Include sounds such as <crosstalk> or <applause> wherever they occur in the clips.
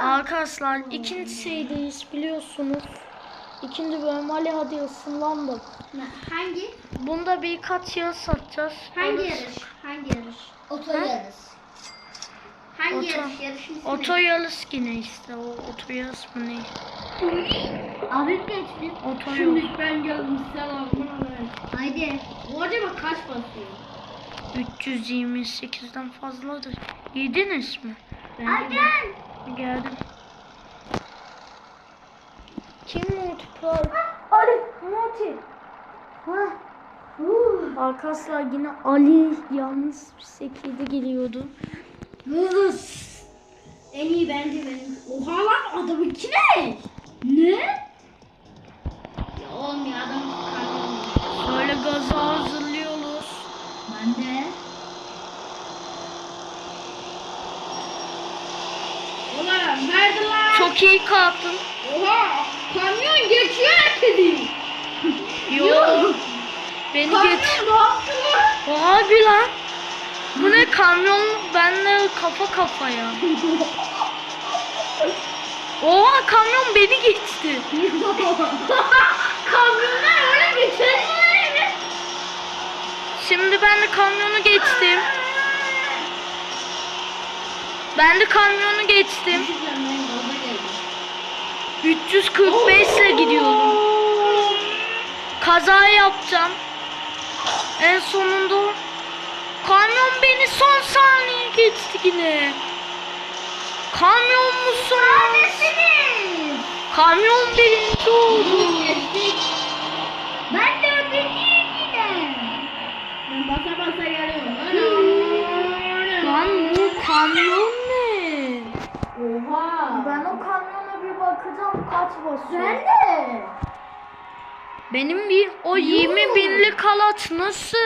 Arkadaşlar ikinci şeydeyiz biliyorsunuz. İkinci bölüm Ali hadi ısınlandık. Ne- Hangi? Bunda birkaç yarış satacağız. Hangi Orası- yarış? Hangi yarış? Oto Ha? yarış. Hangi Oto- yarış? Yarışın ismi Oto yarış yine işte o oto yarış mı ne? Abi geçti. Oto yol. ben geldim selamun Haydi. Bu acaba kaç basıyor? 328'den fazladır. Yediniz mi? Ay gel. Geldim. Kim multiplayer? Ali Muti. Ha. Arkadaşlar yine Ali yalnız bir şekilde geliyordu. Hız. En iyi bence benim. Oha lan adamınki lan. Bu ne kamyon benle kafa kafaya. Oha kamyon beni geçti. Kamyonlar öyle geçer mi? Şimdi ben de kamyonu geçtim. Ben de kamyonu geçtim. 345 ile gidiyorum. Kaza yapacağım. En sonunda kamyon beni son saniye geçti yine. Kamyon musun? Neredesiniz? Kamyon birinci oldu. Ben de ödeyeceğim yine. Ben basa basa geliyorum. Lan bu kamyon ne? Oha. Ben o kamyona bir bakacağım kaç basıyor. Ben de. Benim bir o 20 binlik araç nasıl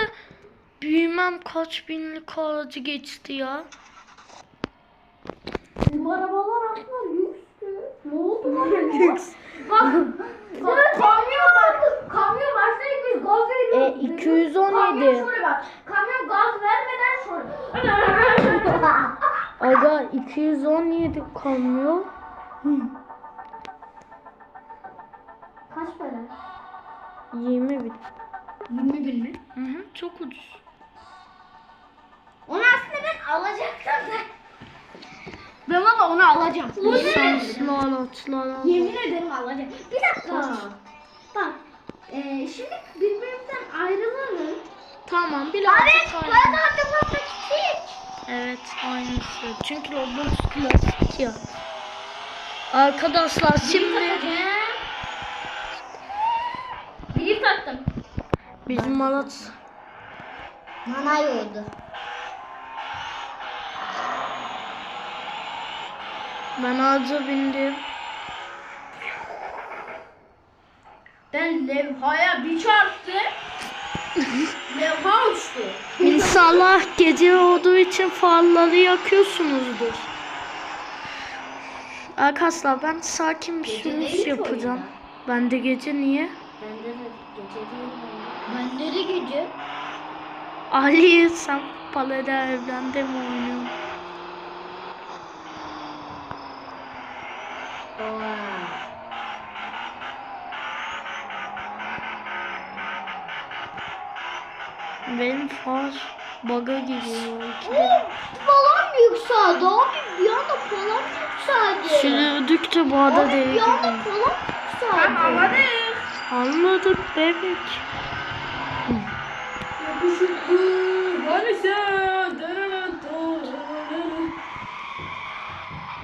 bilmem kaç binlik aracı geçti ya. Bu arabalar aslında lükstü. Ne oldu lan? <laughs> Lüks. Bak. Bak kamyon bak. Kamyon başlayıp biz gaz E veriyoruz. 217. Kamyon şöyle bak. Kamyon gaz vermeden şöyle. Aga 217 kamyon. Kaç para? 20 bin. 20 bin mi? Hı hı, çok ucuz. Onu alacağım. Lisanslı araçlar. Yemin ederim alacağım. Bir dakika. Bak. Eee şimdi birbirimizden ayrılalım. Tamam bir Abi artık ben artık hiç. Evet aynısı. Çünkü Roblox klasik ya. Arkadaşlar şimdi Biri taktım. bizim araç Nanay oldu. Ben ağaca bindim. Ben levhaya bir çarptı. <laughs> Levha uçtu. İnşallah gece olduğu için farları yakıyorsunuzdur. Arkadaşlar ben sakin bir sürüş yapacağım. Ben de gece niye? Bende de gece değil Bende de gece. Ali sen palede evlende mi Benim far baga giriyor. Falan yükseldi abi. Bir anda falan yükseldi. Sürdük de bu arada Abi değil. bir anda falan yükseldi. Tamam anladık. Anladık bebek.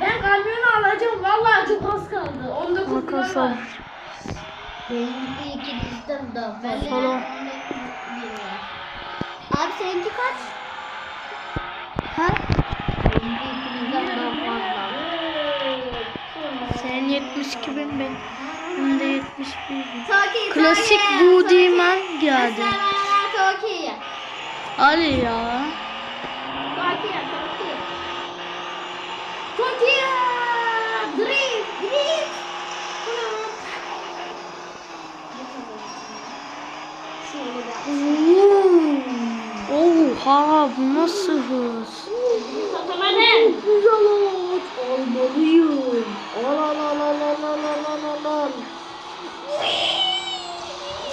Ben kamyonu alacağım. Vallahi çok. 19 Arkadaşlar Benim bir iki listem daha fazla. Falan. Abi seninki kaç? ha? Benim bir iki listem daha fazla. Sen 72 bin ben. Hem de 71 bin. Toki, Klasik bu değmen geldi. Toki. Ali ya. Toki, Toki. Toki. Oha bu nasıl hız? Tatamadım. Güzel olmuş. Olmalıyım.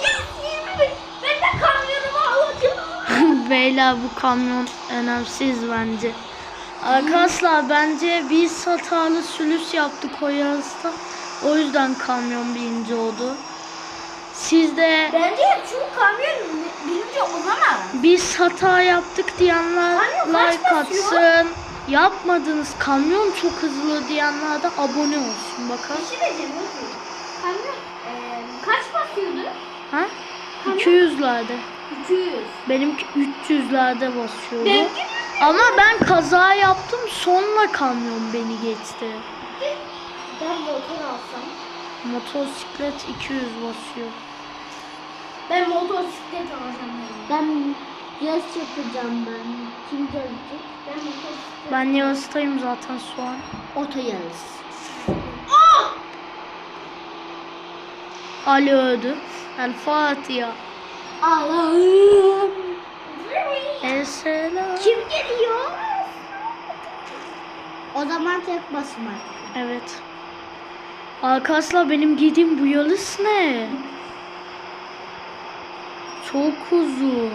Yes <laughs> 20 bin. Ben de kamyonumu alacağım. Beyler bu kamyon önemsiz bence. Arkadaşlar bence biz hatalı sülüs yaptık o yarışta. O yüzden kamyon birinci oldu. Siz de Bence şu kamyon birinci olamaz. biz hata yaptık diyenler Kamyon like atsın. Yapmadınız kamyon çok hızlı diyenler de abone olsun bakalım. Bir şey diyeceğim. Kamyon eee, kaç basıyordu? Ha? 200'lerde. 200. Benimki 300'lerde basıyordu. Benimki Ama ben kaza yaptım sonra kamyon beni geçti. Ben motor alsam. Motosiklet 200 basıyor. Ben motosiklet alacağım. Ben yarış yapacağım ben. Kim gelecek? Ben motosiklet. Ben yarıştayım zaten şu an. Oto yarış. Ali öldü. El Fatiha. Allah'ım. El selam. Kim geliyor? O zaman tek basma. Evet. Arkadaşlar benim giydiğim bu yarış ne? Çok uzun.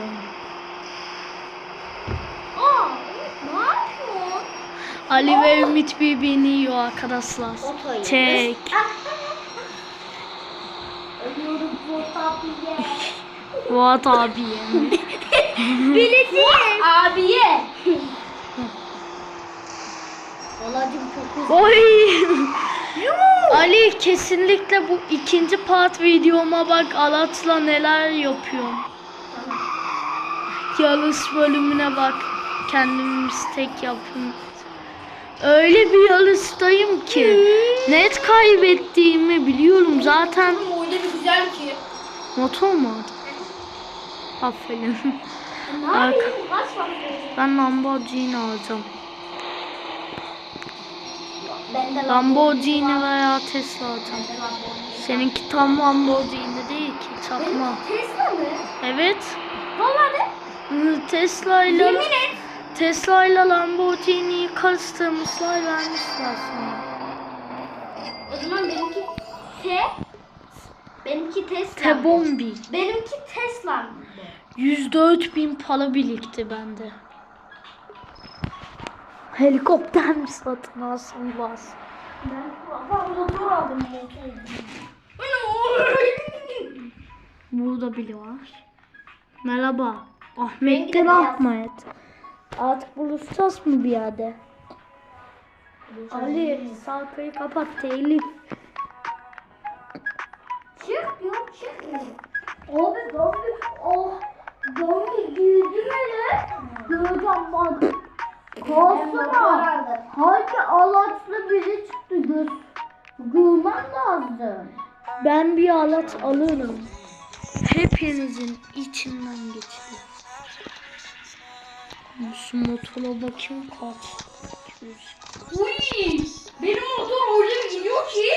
Aa, ne yapıyorsun? Ali ve Ümit birbirini yiyor arkadaşlar. Tek. <laughs> Ölüyorum. Fuat abi. Bileceğim. Abiye. Olacım çok hızlı. Oy. <laughs> Ali kesinlikle bu ikinci part videoma bak Alat'la neler yapıyorum. Yarış bölümüne bak. Kendimiz tek yapın. Öyle bir yarıştayım ki net kaybettiğimi biliyorum zaten. Öyle bir güzel ki. Motor mu? Aferin. Basıyorsun? Ben Lamborghini alacağım. Lamborghini veya Tesla alacağım. Seninki tam Lamborghini değil ki çakma. Tesla mı? Evet. Vallahi. Tesla ile Yemin et. Tesla ile Lamborghini'yi karıştırmışlar vermişler sana. O zaman benimki T. Benimki Tesla. T-Bombi. Benimki Tesla. 104 bin para birikti bende. Helikopter mi satın alsın bas? Ben, ben motor aldım motor. Burada biri var. Merhaba. Rengi Ahmet. Artık buluşacağız mı bir yerde? Ali salkayı kapat telif. Çık yok çıkmıyor. Abi zombi oh zombi girdi. Göreceğim bak. Kalsana. Hangi alaçlı biri çıktı göz. Görmen lazım. Ben bir alet alırım. Hepinizin içinden geçiyor. Şu motora bakayım kaç. Uy, benim motor öyle bir iniyor ki.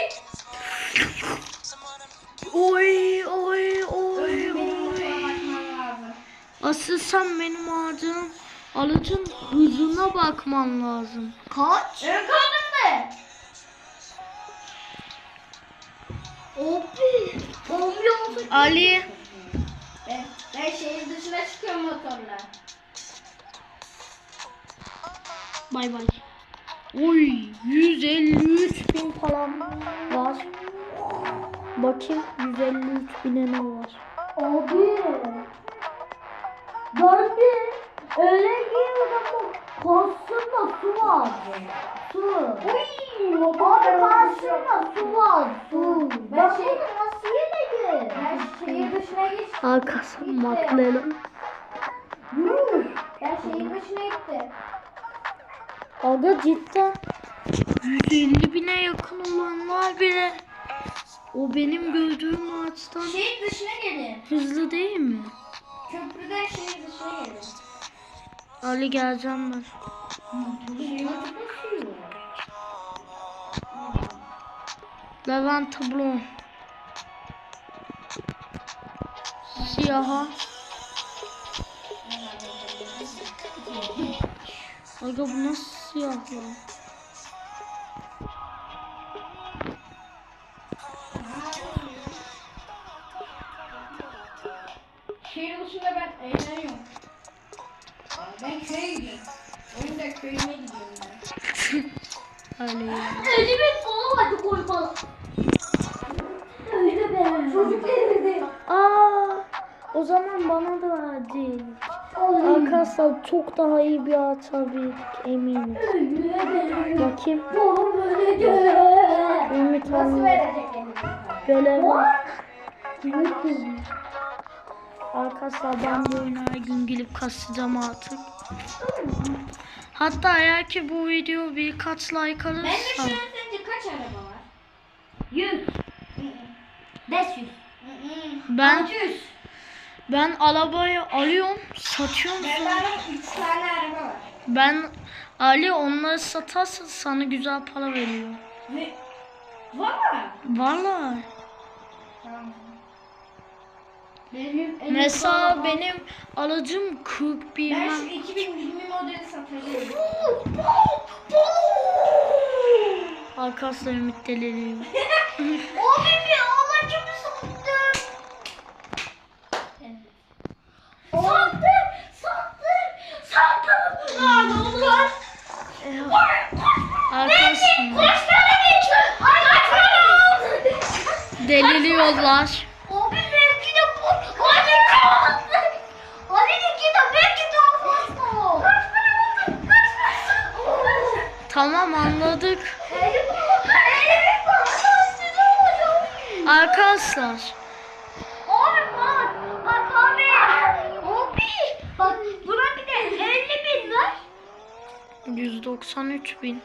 Oy oy oy oy. motora bakman lazım. Asıl sen benim ağacım alıcın hızına bakman lazım. Kaç? Ön kaldım mı? Abi. Olsun. Ali Ben, ben şehir dışına çıkıyorum motorla. bay bay. Oy 153 bin falan var. Bakayım 153 bine ne var. Abi. Zombi. Öyle giriyor ama karşısında su var. Su. Uy, Abi motor karşısında su var. Su. Ben şey- nasıl yeneceğim? Ben şehir dışına geçtim. Arkası McLaren. Ben şehir dışına gittim. Aga cidden 150 bine yakın olanlar bile o benim gördüğüm ağaçtan Şehir dışına gelin. hızlı değil mi? Köprüden şehir dışına gelin. Ali geleceğim ben. Levent tablo. Siyaha. Aga bu nasıl siyah ya? Şehir dışında ben eğleniyorum lan? köyüme gidiyorum ben. Öyle ya. Hadi koy bana. Öyle be. Çocuk evinde. Aa, o zaman bana da verdi. Arkadaşlar çok daha iyi bir atabildik eminim. Öyle. Bakayım. Öyle. Ümit Nasıl Hanım verecek elini? görev var. Ümit kızım. Arkadaşlar ben bu oyuna her gün gelip kasacağım artık. Hatta eğer ki bu video birkaç like alırsa şu an sence kaç araba var? Yüz. Beş yüz. ben Altı yüz. ben arabayı alıyorum satıyorum Ben sonra bana 3 tane araba var. ben Ali onları satarsa sana güzel para veriyor. Ve Valla. Vallahi. Tamam. Benim Mesela benim alıcım 40 Ben bilmem. şu 2020 modeli satacağım. Arkadaşlar ümit deliriyor. <laughs> Abi bir amacımı sattım. Sattım. Sattım. Sattım. Aa ne oldu lan? Arkadaşlar Kaç tane geçti? Ay kaç tane aldın? deliriyorlar. Buna bir de 50 bin ver. 193 bin.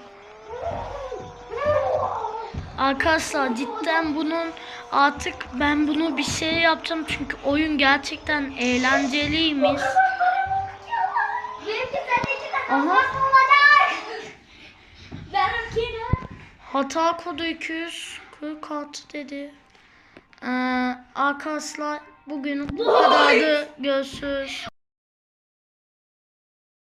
Arkadaşlar cidden bunun artık ben bunu bir şey yapacağım çünkü oyun gerçekten eğlenceliymiş. Aha. nasıl olacak? Benimki de. Hata kodu 246 dedi. Ee, arkadaşlar bugün bu kadardı. Görüşürüz.